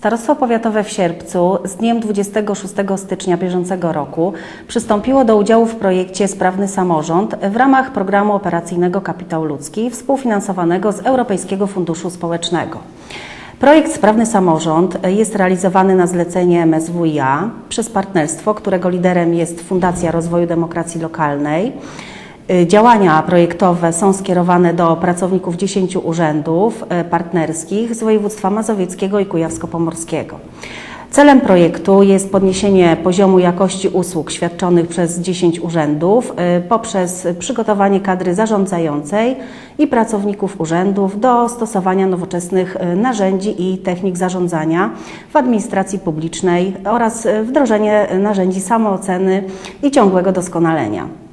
Starostwo Powiatowe w Sierpcu z dniem 26 stycznia bieżącego roku przystąpiło do udziału w projekcie Sprawny Samorząd w ramach programu operacyjnego Kapitał Ludzki współfinansowanego z Europejskiego Funduszu Społecznego. Projekt Sprawny Samorząd jest realizowany na zlecenie MSWiA przez partnerstwo, którego liderem jest Fundacja Rozwoju Demokracji Lokalnej. Y, Działania projektowe są skierowane do pracowników 10 urzędów y, partnerskich z województwa mazowieckiego i kujawsko-pomorskiego. Celem projektu jest podniesienie poziomu jakości usług świadczonych przez 10 urzędów y, poprzez przygotowanie kadry zarządzającej i pracowników urzędów do stosowania nowoczesnych narzędzi i technik zarządzania w administracji publicznej oraz wdrożenie narzędzi samooceny i ciągłego doskonalenia.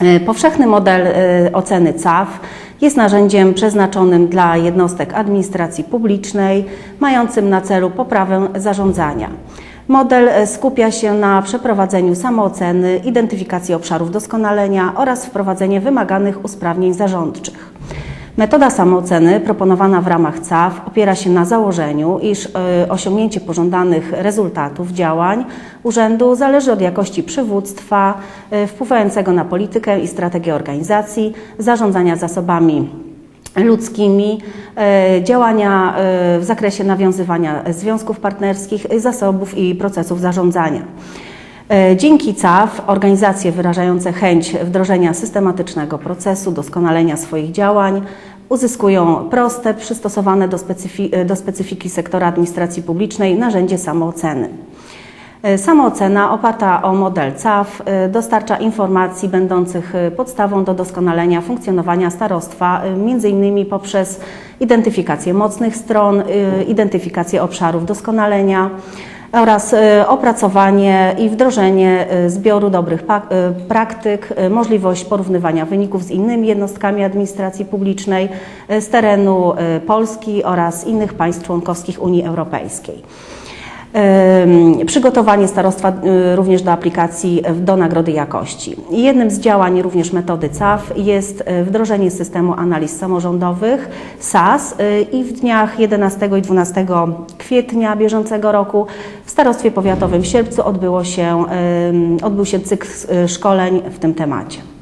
E, Powszechny model e, oceny CAF jest narzędziem przeznaczonym dla jednostek administracji publicznej, mającym na celu poprawę zarządzania. Model e, skupia się na przeprowadzeniu samooceny, identyfikacji obszarów doskonalenia oraz wprowadzenie wymaganych usprawnień zarządczych. Metoda samooceny proponowana w ramach CAF opiera się na założeniu, iż y, osiągnięcie pożądanych rezultatów działań urzędu zależy od jakości przywództwa y, wpływającego na politykę i strategię organizacji, zarządzania zasobami ludzkimi, y, działania w zakresie nawiązywania związków partnerskich, zasobów i procesów zarządzania. E, Dzięki CAF organizacje wyrażające chęć wdrożenia systematycznego procesu, doskonalenia swoich działań uzyskują proste, przystosowane do, specyfi- do specyfiki sektora administracji publicznej narzędzie samooceny. E, Samoocena oparta o model CAF e, dostarcza informacji będących e, podstawą do doskonalenia funkcjonowania starostwa, e, m.in. poprzez identyfikację mocnych stron, e, identyfikację obszarów doskonalenia oraz e, opracowanie i wdrożenie e, zbioru dobrych e, praktyk, możliwość porównywania wyników z innymi jednostkami administracji publicznej z terenu Polski oraz innych państw członkowskich Unii Europejskiej. Przygotowanie starostwa y, również do aplikacji do nagrody jakości. Jednym z działań również metody CAF jest y, wdrożenie systemu analiz samorządowych SAS y, i w dniach 11 i 12 kwietnia bieżącego roku w Starostwie Powiatowym w Sierpcu odbyło się, odbył się cykl szkoleń w tym temacie.